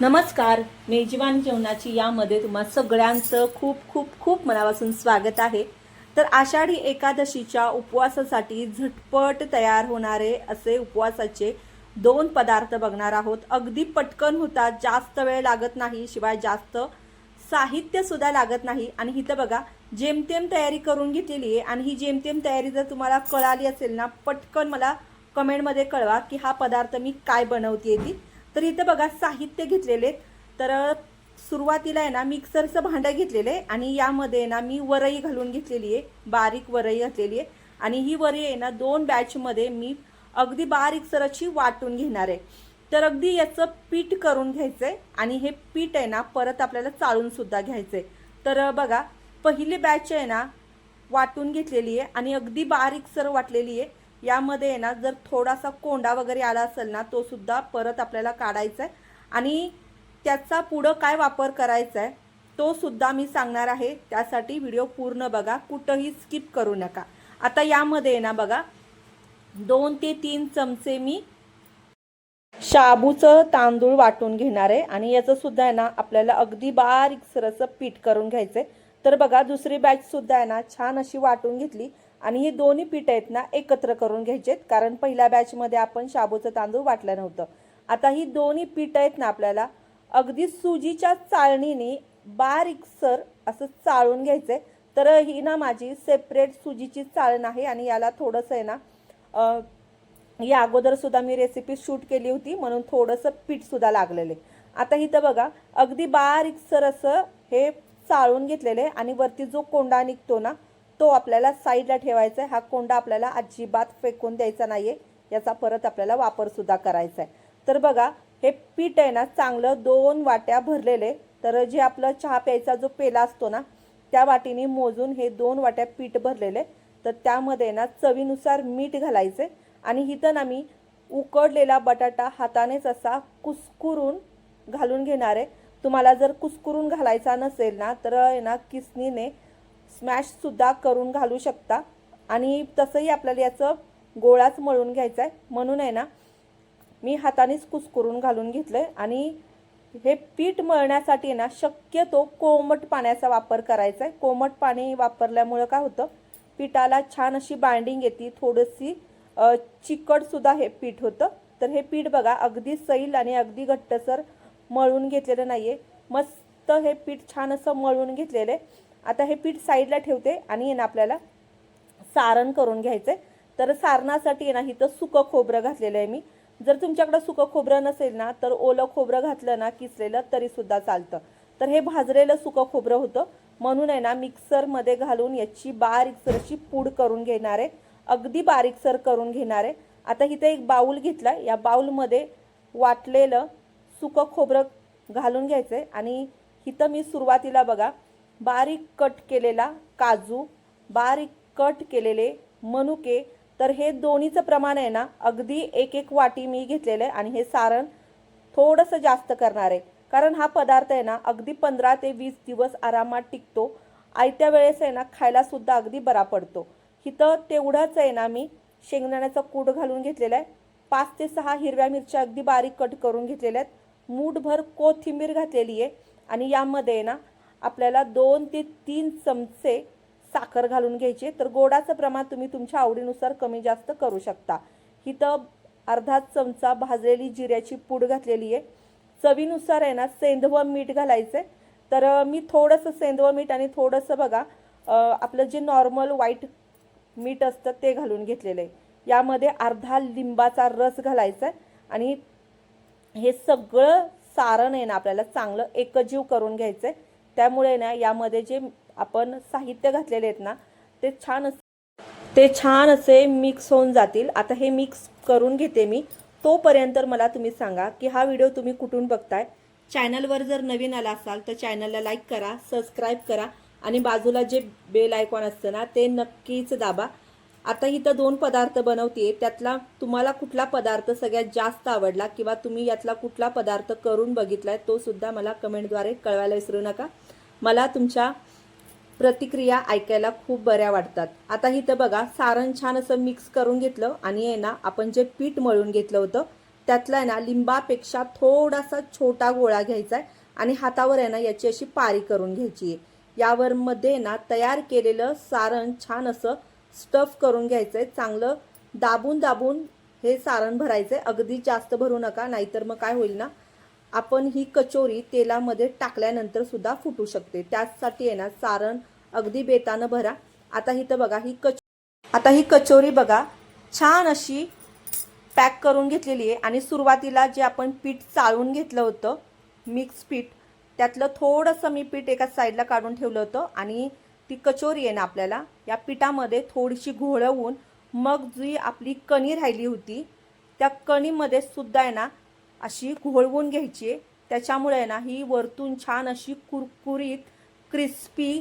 नमस्कार मेजवान जेवणाची यामध्ये तुम्हा सगळ्यांचं खूप खूप खूप मनापासून स्वागत आहे. तर आषाढी एकादशीच्या उपवासासाठी झटपट तयार होणारे असे उपवासाचे दोन पदार्थ बघणार आहोत. अगदी पटकन होतात जास्त वेळ लागत नाही शिवाय जास्त साहित्य सुद्धा लागत नाही. आणि इथं बघा जेमतेम तयारी करून घेतलेली आहे. आणि ही जेमतेम तयारी जर तुम्हाला कळाली असेल ना पटकन मला कमेंटमध्ये कळवा की हा पदार्थ मी काय बनवते ती. तर इथं बघा साहित्य घेतलेले आहेत. तर सुरुवातीला आहे ना मिक्सरचं भांडं घेतलेलं आहे आणि यामध्ये ना मी वरई घालून घेतलेली आहे. बारीक वरई घातलेली आहे. आणि ही वरई आहे ना दोन बॅचमध्ये मी अगदी बारीक सरची वाटून घेणार आहे. तर अगदी याचं पीठ करून घ्यायचं आहे आणि हे पीठ आहे ना परत आपल्याला चाळूनसुद्धा घ्यायचं आहे तर बघा पहिली बॅच आहे ना वाटून घेतलेली आहे आणि अगदी बारीक सर वाटलेली आहे. यामध्ये आहे ना जर थोडासा कोंडा वगैरे आला असेल ना तो सुद्धा परत आपल्याला काढायचा आहे आणि त्याचा पुढं काय वापर करायचा आहे तो सुद्धा मी सांगणार आहे. त्यासाठी व्हिडिओ पूर्ण बघा कुठंही स्किप करू नका. आता यामध्ये आहे ना बघा दोन ते तीन चमचे मी शाबूचं तांदूळ वाटून घेणार आहे. आणि याचं सुद्धा आहे ना आपल्याला अगदी बारीक सरसं पीठ करून घ्यायचं आहे तर बघा दुसरी बॅच सुद्धा आहे ना छान अशी वाटून घेतली. आणि ही दोन्ही पीठ आहेत ना एकत्र करून घ्यायचेत कारण पहिल्या बॅचमध्ये आपण शाबूचं तांदूळ वाटलं नव्हतं. आता ही दोन्ही पीठ आहेत ना आपल्याला अगदी सुजीच्या चाळणीने बारीकसर असं चाळून घ्यायचंय. तर ही ना माझी सेपरेट सुजीची चाळण आहे आणि याला थोडंसं आहे ना या अगोदर सुद्धा मी रेसिपी शूट केली होती म्हणून थोडंसं पीठ सुद्धा लागलेलं आहे. आता इथं बघा अगदी बारीकसर असं हे चाळून घेतलेलं आहे आणि वरती जो कोंडा निघतो ना तो आपल्याला साईडला ठेवायचा आहे हा कोंडा आपल्याला अजिबात फेकून द्यायचा नाही आहे याचा परत आपल्याला वापरसुद्धा करायचा आहे तर बघा हे पीठ आहे ना चांगलं दोन वाट्या भरलेले. तर जे आपलं चहा प्यायचा जो पेला असतो ना त्या वाटीने मोजून हे दोन वाट्या पीठ भरलेले. तर त्यामध्ये ना चवीनुसार मीठ घालायचे आणि इथं ना मी उकडलेला बटाटा हातानेच असा कुस्कुरून घालून घेणार. आहे तुम्हाला जर कुस्कुरून घालायचा नसेल ना तर आहे ना किसनीने स्मॅशसुद्धा करून घालू शकता. आणि तसंही आपल्याला याचं गोळाच मळून घ्यायचा आहे म्हणून आहे ना मी हातानेच कुस्कुरून घालून घेतलं आहे आणि हे पीठ मळण्यासाठी ना शक्यतो कोमट पाण्याचा वापर करायचा आहे कोमट पाणी वापरल्यामुळं काय होतं पिठाला छान अशी बाइंडिंग येते थोडीशी चिकटसुद्धा हे पीठ होतं. तर हे पीठ बघा अगदी सैल आणि अगदी घट्टसर मळून घेतलेलं नाही आहे मस्त हे पीठ छान असं मळून घेतलेलं आहे आता हे पीठ साईडला ठेवते आणि आहे ना आपल्याला सारण करून घ्यायचं आहे तर सारणासाठी आहे ना इथं सुकं खोबरं घातलेलं आहे मी. जर तुमच्याकडं सुकं खोबरं नसेल ना तर ओलं खोबरं घातलं ना किसलेलं तरीसुद्धा चालतं. तर हे भाजलेलं सुकं खोबरं होतं. म्हणून आहे ना मिक्सरमध्ये घालून याची बारीकसर अशी पूड करून घेणार आहे. अगदी बारीकसर करून घेणार आहे. आता इथे एक बाऊल घेतला या बाऊलमध्ये वाटलेलं सुकं खोबरं घालून घ्यायचं आहे आणि इथं मी सुरुवातीला बघा बारीक कट केलेला काजू बारीक कट केलेले मनुके तर हे दोन्हीचं प्रमाण आहे ना अगदी एक एक वाटी मी घेतलेलं आहे आणि हे सारण थोडंसं जास्त करणार आहे. कारण हा पदार्थ आहे ना अगदी पंधरा ते वीस दिवस आरामात टिकतो. आयत्या वेळेस आहे ना खायलासुद्धा अगदी बरा पडतो. इथं तेवढंच आहे ना मी शेंगदाण्याचा कूट घालून घेतलेला आहे. पाच ते सहा हिरव्या मिरच्या अगदी बारीक कट करून घेतलेल्या आहेत. मूठभर कोथिंबीर घातलेली आहे. आणि यामध्ये आहे ना आपल्याला दोन ते तीन चमचे साखर घालून घ्यायची तर गोडाचं प्रमाण तुम्ही तुमच्या आवडीनुसार कमी जास्त करू शकता. इथं अर्धा चमचा भाजलेली जिऱ्याची पूड घातलेली आहे. चवीनुसार आहे ना सेंधव मीठ घालायचं आहे तर मी थोडंसं सेंधव मीठ आणि थोडंसं बघा आपलं जे नॉर्मल व्हाईट मीठ असतं ते घालून घेतलेलं आहे. यामध्ये अर्धा लिंबाचा रस घालायचा आहे आणि हे सगळं सारण आहे ना आपल्याला चांगलं एकजीव करून घ्यायचं आहे त्यामुळे ना यामध्ये जे आपण साहित्य घातलेले आहेत ना ते छान अस ते छान असे मिक्स होऊन जातील. आता हे मिक्स करून घेते मी. तोपर्यंत मला तुम्ही सांगा की हा व्हिडिओ तुम्ही कुठून बघताय? चॅनलवर जर नवीन आला असाल तर चॅनलला लाईक करा सबस्क्राईब करा आणि बाजूला जे बेल आयकॉन असतं ना ते नक्कीच दाबा. आता इथं दोन पदार्थ बनवते त्यातला तुम्हाला कुठला पदार्थ सगळ्यात जास्त आवडला किंवा तुम्ही यातला कुठला पदार्थ करून बघितलाय तो सुद्धा मला कमेंटद्वारे कळवायला विसरू नका. मला तुमच्या प्रतिक्रिया ऐकायला खूप बऱ्या वाटतात. आता इथं बघा सारण छान असं मिक्स करून घेतलं आणि आहे ना आपण जे पीठ मळून घेतलं होतं त्यातला आहे ना लिंबापेक्षा थोडासा छोटा गोळा घ्यायचा आहे आणि हातावर आहे ना याची अशी पारी करून घ्यायची आहे यावर मध्ये ना तयार केलेलं सारण छान असं स्टफ करून घ्यायचं आहे चांगलं दाबून दाबून हे सारण भरायचं आहे अगदी जास्त भरू नका नाहीतर मग काय होईल ना आपण ही कचोरी तेलामध्ये टाकल्यानंतर सुद्धा फुटू शकते. त्याचसाठी आहे ना सारण अगदी बेतानं भरा. आता ही तर बघा ही कच आता ही कचोरी बघा छान अशी पॅक करून घेतलेली आहे. आणि सुरुवातीला जे आपण पीठ चाळून घेतलं होतं मिक्स पीठ त्यातलं थोडंसं मी पीठ एका साईडला काढून ठेवलं होतं. आणि ती कचोरी आहे ना आपल्याला या पिठामध्ये थोडीशी घोळवून मग जी आपली कणी राहिली होती त्या कणीमध्ये सुद्धा आहे ना अशी घोळवून घ्यायची आहे. त्याच्यामुळे आहे ना ही वरतून छान अशी कुरकुरीत क्रिस्पी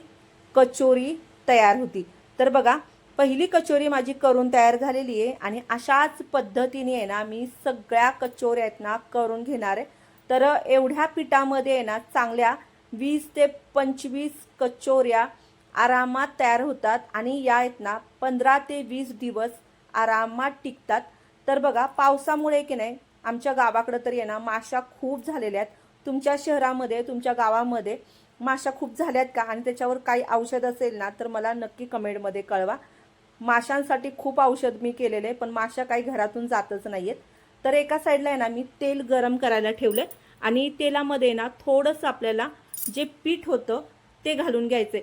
कचोरी तयार होती. तर बघा पहिली कचोरी माझी करून तयार झालेली आहे आणि अशाच पद्धतीने आहे ना मी सगळ्या कचोऱ्या आहेत ना करून घेणार आहे. तर एवढ्या पिठामध्ये आहे ना चांगल्या वीस ते पंचवीस कचोऱ्या आरामात तयार होतात आणि या आहेत ना पंधरा ते वीस दिवस आरामात टिकतात. तर बघा पावसामुळे की नाही आमच्या गावाकडं तर आहे ना माशा खूप झालेल्या आहेत. तुमच्या शहरामध्ये तुमच्या गावामध्ये माशा खूप झाल्यात का? आणि त्याच्यावर काही औषध असेल ना तर मला नक्की कमेंटमध्ये कळवा. माशांसाठी खूप औषध मी केलेले आहे पण माशा काही घरातून जातच नाही आहेत तर एका साईडला आहे ना मी तेल गरम करायला ठेवले आणि तेलामध्ये ना थोडंसं आपल्याला जे पीठ होतं ते घालून घ्यायचे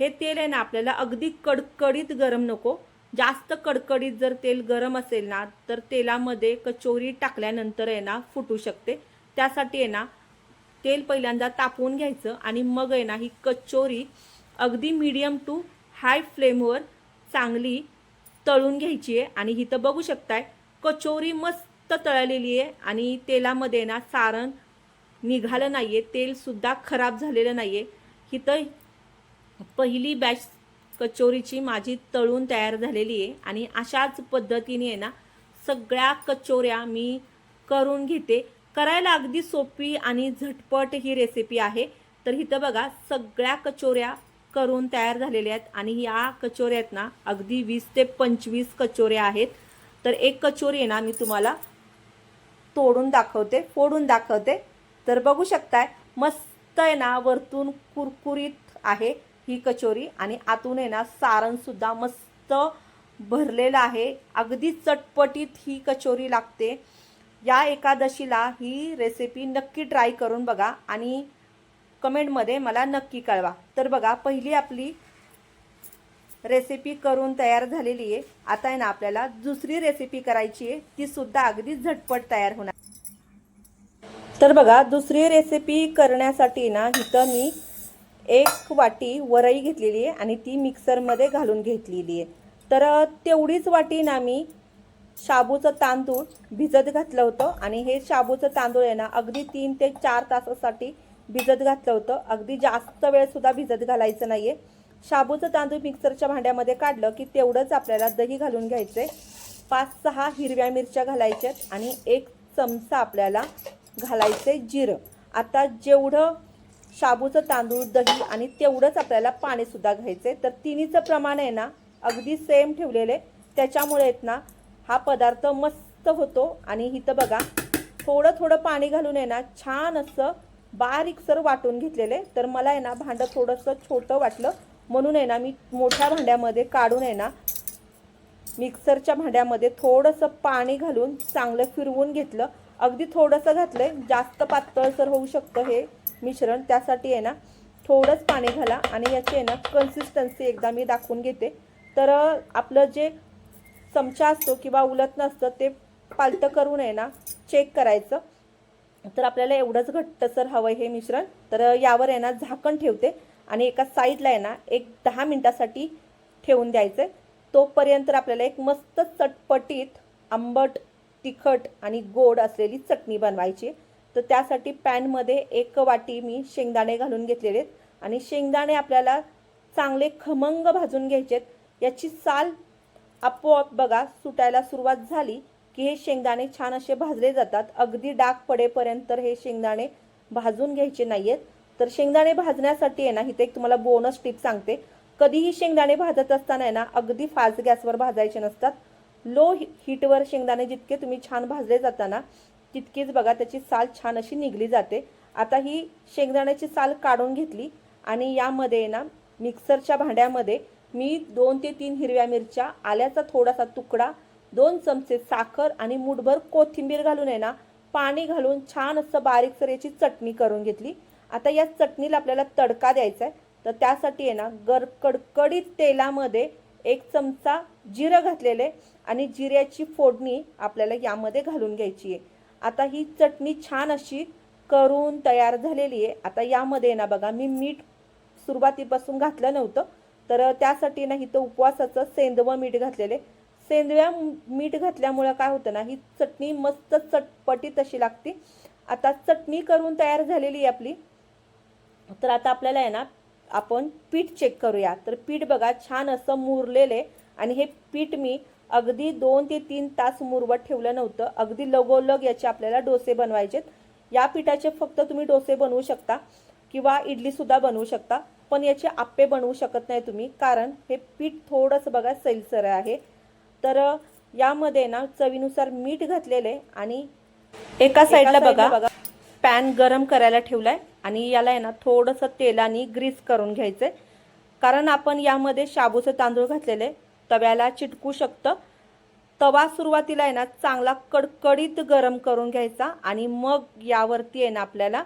हे तेल आहे ना आपल्याला अगदी कडकडीत गरम नको. जास्त कडकडीत जर तेल गरम असेल ना तर तेलामध्ये कचोरी टाकल्यानंतर आहे ना फुटू शकते. त्यासाठी आहे ना तेल पहिल्यांदा तापवून घ्यायचं आणि मग आहे ना ही कचोरी अगदी मीडियम टू हाय फ्लेमवर चांगली तळून घ्यायची आहे. आणि इथं बघू शकताय कचोरी मस्त तळलेली आहे आणि तेलामध्ये ना सारण निघालं नाही आहे तेलसुद्धा खराब झालेलं नाही आहे इथं पहिली बॅच कचोरीची माझी तळून तयार झालेली आहे. आणि अशाच पद्धतीने आहे ना सगळ्या कचोऱ्या मी करून घेते. करायला अगदी सोपी आणि झटपट ही रेसिपी आहे. तर इथं बघा सगळ्या कचोऱ्या करून तयार झालेल्या आहेत. आणि या कचोऱ्यात ना अगदी वीस ते पंचवीस कचोऱ्या आहेत. तर एक कचोरी आहे ना मी तुम्हाला तोडून दाखवते फोडून दाखवते. तर बघू शकताय मस्त आहे ना वरतून कुरकुरीत आहे. ही कचोरी आणि आतून आहे ना सारण सुद्धा मस्त भरलेलं आहे. अगदी चटपटीत ही कचोरी लागते. या एकादशीला ही रेसिपी नक्की ट्राय करून बघा आणि कमेंटमध्ये मला नक्की कळवा. तर बघा पहिली आपली रेसिपी करून तयार झालेली आहे. आता आहे ना आपल्याला दुसरी रेसिपी करायची आहे. ती सुद्धा अगदी झटपट तयार होणार. तर बघा दुसरी रेसिपी करण्यासाठी ना इथं मी एक वाटी वरई घेतलेली आहे आणि ती मिक्सरमध्ये घालून घेतलेली आहे. तर तेवढीच वाटी ना मी शाबूचं तांदूळ भिजत घातलं होतं आणि हे शाबूचं तांदूळ आहे ना अगदी तीन ते चार तासासाठी भिजत घातलं होतं. अगदी जास्त वेळसुद्धा भिजत घालायचं नाही आहे शाबूचं तांदूळ मिक्सरच्या भांड्यामध्ये काढलं की तेवढंच आपल्याला दही घालून घ्यायचंय. पाच सहा हिरव्या मिरच्या घालायच्यात आणि एक चमचा आपल्याला घालायचंय जिरं. आता जेवढं शाबूचं तांदूळ दही आणि तेवढंच आपल्याला पाणीसुद्धा घ्यायचे तर तिन्हीचं प्रमाण आहे ना अगदी सेम ठेवलेले. त्याच्यामुळे आहेत ना हा पदार्थ मस्त होतो. आणि इथं बघा थोडं थोडं पाणी घालून आहे ना छान असं बारीकसर वाटून घेतलेले. तर मला आहे ना भांडं थोडंसं छोटं वाटलं. म्हणून आहे ना मी मोठ्या भांड्यामध्ये काढून आहे ना मिक्सरच्या भांड्यामध्ये थोडंसं पाणी घालून चांगलं फिरवून घेतलं. अगदी थोडंसं घातलं आहे जास्त पातळसर होऊ शकतं हे. मिश्रण त्यासाठी आहे ना थोडंच पाणी घाला आणि याची आहे ना कन्सिस्टन्सी एकदा मी दाखवून घेते. तर आपलं जे चमचा असतो किंवा उलट नसतं ते पालतं करून आहे ना चेक करायचं. तर आपल्याला एवढंच घट्टसर हवं हे मिश्रण. तर यावर आहे ना झाकण ठेवते आणि एका साईडला आहे ना एक दहा मिनटासाठी ठेवून द्यायचं तोपर्यंत आपल्याला एक मस्त चटपटीत आंबट तिखट आणि गोड असलेली चटणी बनवायची तर त्यासाठी पॅनमध्ये एक वाटी मी शेंगदाणे घालून घेतलेले आहेत. आणि शेंगदाणे आपल्याला चांगले खमंग भाजून घ्यायचेत याची साल आपोआप बघा सुटायला सुरुवात झाली की हे शेंगदाणे छान असे भाजले जातात. अगदी डाग पडेपर्यंत हे शेंगदाणे भाजून घ्यायचे नाही आहेत तर शेंगदाणे भाजण्यासाठी आहे ना इथे एक तुम्हाला बोनस टिप सांगते. कधीही शेंगदाणे भाजत असताना आहे ना अगदी फास्ट गॅसवर भाजायचे नसतात. लो हीटवर शेंगदाणे जितके तुम्ही छान भाजले जाताना तितकीच बघा त्याची साल छान अशी निघली जाते. आता ही शेंगदाण्याची साल काढून घेतली आणि यामध्ये ना मिक्सरच्या भांड्यामध्ये मी दोन ते तीन हिरव्या मिरच्या आल्याचा थोडासा तुकडा दोन चमचे साखर आणि मुठभर कोथिंबीर घालून आहे ना पाणी घालून छान असं बारीकसर याची चटणी करून घेतली. आता या चटणीला आपल्याला तडका द्यायचा आहे. तर त्यासाठी आहे ना गर कडकडीत तेलामध्ये एक चमचा जिरं घातलेले आणि जिऱ्याची फोडणी आपल्याला यामध्ये घालून घ्यायची आहे. आता ही चटणी छान अशी करून तयार झालेली आहे. आता यामध्ये ना बघा मी मीठ सुरुवातीपासून घातलं नव्हतं तर त्यासाठी ना इथं उपवासाचं सेंदवं मीठ घातलेले सेंदव्या मीठ घातल्यामुळं काय होतं ना ही चटणी मस्त चटपटीत अशी लागते. आता चटणी करून तयार झालेली आहे आपली. तर आता आपल्याला आहे ना आपण पीठ चेक करूया. तर पीठ बघा छान असं मुरलेले आणि हे पीठ मी अगदी दोन ते तीन तास मुरवत ठेवलं नव्हतं. अगदी लगोलग याचे आपल्याला डोसे बनवायचेत. या पिठाचे फक्त तुम्ही डोसे बनवू शकता किंवा इडली सुद्धा बनवू शकता पण याचे आप्पे बनवू शकत नाही तुम्ही कारण हे पीठ थोडंसं बघा सैलसर आहे. तर यामध्ये ना चवीनुसार मीठ घातलेले आणि एका साईडला बघा पॅन गरम करायला ठेवलाय आणि याला आहे ना थोडंसं तेलाने ग्रीस करून घ्यायचंय. कारण आपण यामध्ये शाबूचे तांदूळ घातलेले तव्याला चिटकू शकतं. तवा सुरुवातीला आहे ना चांगला कडकडीत गरम करून घ्यायचा आणि मग यावरती आहे ना आपल्याला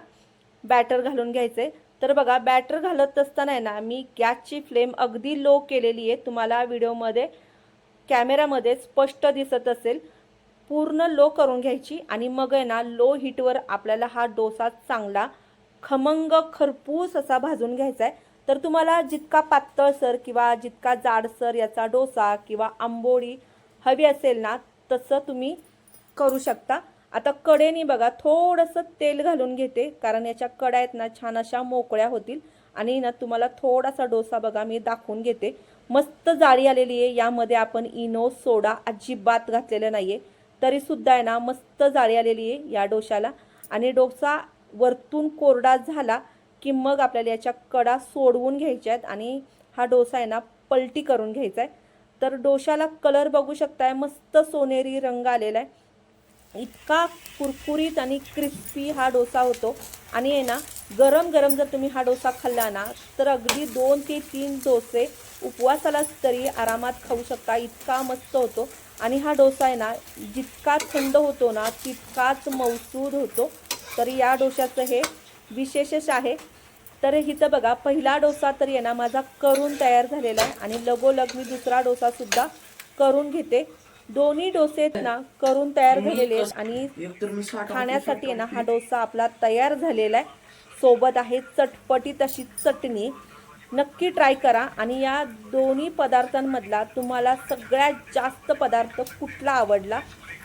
बॅटर घालून घ्यायचे तर बघा बॅटर घालत असताना आहे ना मी गॅसची फ्लेम अगदी लो केलेली आहे. तुम्हाला व्हिडिओमध्ये कॅमेरामध्ये स्पष्ट दिसत असेल. पूर्ण लो करून घ्यायची आणि मग आहे ना लो हीटवर आपल्याला हा डोसा चांगला खमंग खरपूस असा भाजून घ्यायचा आहे तर तुम्हाला जितका पातळसर किंवा जितका जाडसर याचा डोसा किंवा आंबोळी हवी असेल ना तसं तुम्ही करू शकता. आता कडेने बघा थोडंसं तेल घालून घेते कारण याच्या कड्या आहेत ना छान अशा मोकळ्या होतील. आणि ना तुम्हाला थोडासा डोसा बघा मी दाखवून घेते. मस्त जाळी आलेली आहे यामध्ये आपण इनो सोडा अजिबात घातलेलं नाही आहे तरीसुद्धा आहे ना मस्त जाळी आलेली आहे या डोशाला. आणि डोसा वरतून कोरडा झाला की मग आपल्याला याच्या कडा सोडवून घ्यायच्या आहेत आणि हा डोसा आहे ना पलटी करून घ्यायचा आहे. तर डोशाला कलर बघू शकताय मस्त सोनेरी रंग आलेला आहे. इतका कुरकुरीत आणि क्रिस्पी हा डोसा होतो. आणि आहे ना गरम गरम जर तुम्ही हा डोसा खाल्ला ना तर अगदी दोन ते तीन डोसे उपवासालाच तरी आरामात खाऊ शकता. इतका मस्त होतो. आणि हा डोसा आहे ना जितका थंड होतो ना तितकाच मौसूद होतो. तर या डोशाचं हे विशेषच आहे. तर हिचं बघा पहिला डोसा तर आहे ना माझा करून तयार झालेला आहे आणि लगोलग मी दुसरा डोसा सुद्धा करून घेते. दोन्ही डोसे ना करून तयार झालेले आहेत आणि खाण्यासाठी ना हा डोसा आपला तयार झालेला आहे. सोबत आहे चटपटीत अशी चटणी. नक्की ट्राय करा आणि या दोन्ही पदार्थांमधला तुम्हाला सगळ्यात जास्त पदार्थ कुठला आवडला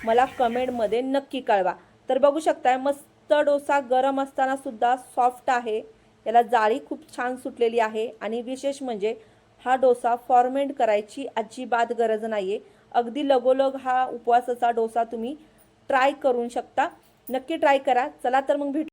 मला कमेंटमध्ये नक्की कळवा. तर बघू शकताय मस्त डोसा गरम असताना सुद्धा सॉफ्ट आहे. याला जाळी खूप छान सुटलेली आहे आणि विशेष म्हणजे हा डोसा फॉर्मेंट करायची अजिबात गरज नाही आहे अगदी लगोलग हा उपवासाचा डोसा तुम्ही ट्राय करू शकता. नक्की ट्राय करा. चला तर मग भेट.